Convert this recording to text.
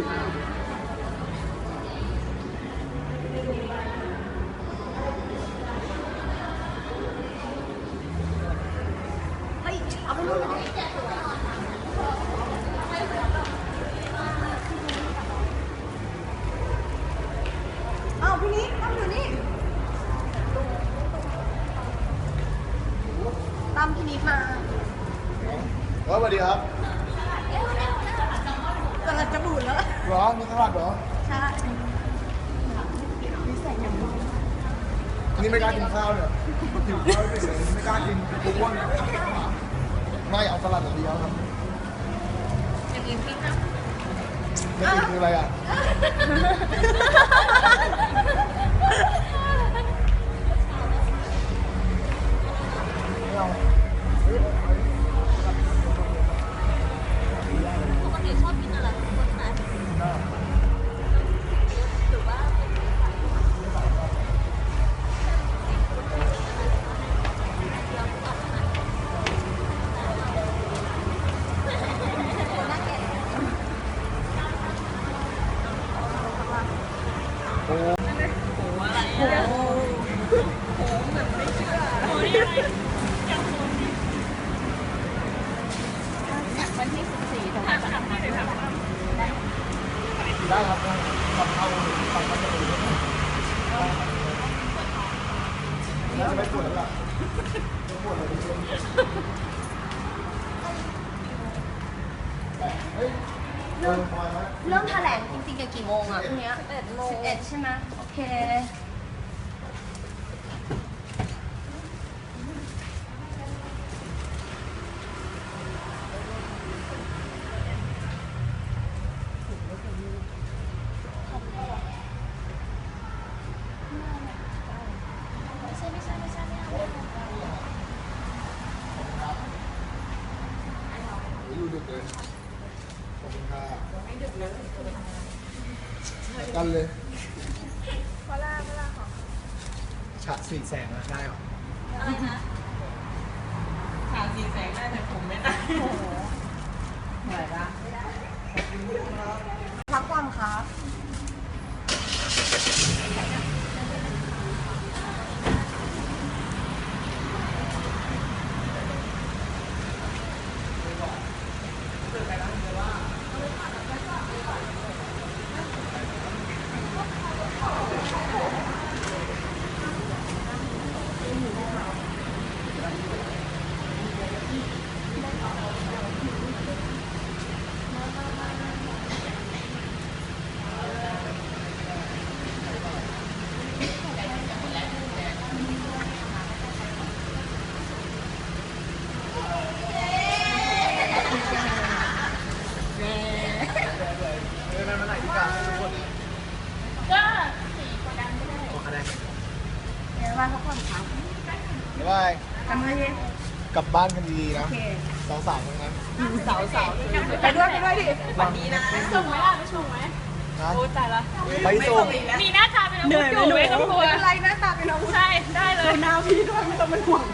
เอาพี่นี้ต้องอยู่นี่ ตามพี่นี้มาสวัสดีครับ กำลังจะบูดแล้ว เหรอ มีสลัดเหรอ ใช่อันนี้ไม่กล้ากินข้าวเนี่ยหิวข้าวเฉยๆไม่กล้ากินทุกวันไม่เอาสลัดอย่างเดียวครับอย่างอื่นพี่นะไม่กินคืออะไรอะ ได้ครับกับข้าวกับข้าวจะเป็นแล้วจะไม่ปวดแล้วล่ะไม่ปวดเลยจริงๆเฮ้ยเริ่มพอยไหมเริ่มแถลงจริงๆกันกี่โมงอะพรุ่งเนี้สิบเอ็ดโมงสิบเอ็ดใช่ไหมโอเค ไม่ใช่ไม่ใช่ไม่ใช่ไม่เอา อยู่ดึก เลยขอบคุณค่ะไม่ดึกเลยกันเลยพอล่าพอล่าของฉะสี่แสงอะได้หรออะไรนะฉาสีแสงได้แต่ผมไม่ได้ไหนละพักก่อนครับ เดินมาไหนดีกันทุกคน ก็สีโคดังไม่ได้ ขอคะแนน เดี๋ยววันพักก่อนครับบ๊ายบายทำไงดีกลับบ้านกันดีๆนะโอเคสาวๆทั้งนั้นสาวสาวไปด้วยไปด้วยดิวันนี้นะส่งไหมล่ะไม่ส่งไหมนะโอ้ตายละไปส่งมีหน้าตาเป็นอาวุธอยู่ไม่ต้องกลัวอะไรหน้าตาเป็นน้องใช่ได้เลยหน้าพี่ด้วยไม่ต้องเป็นห่วง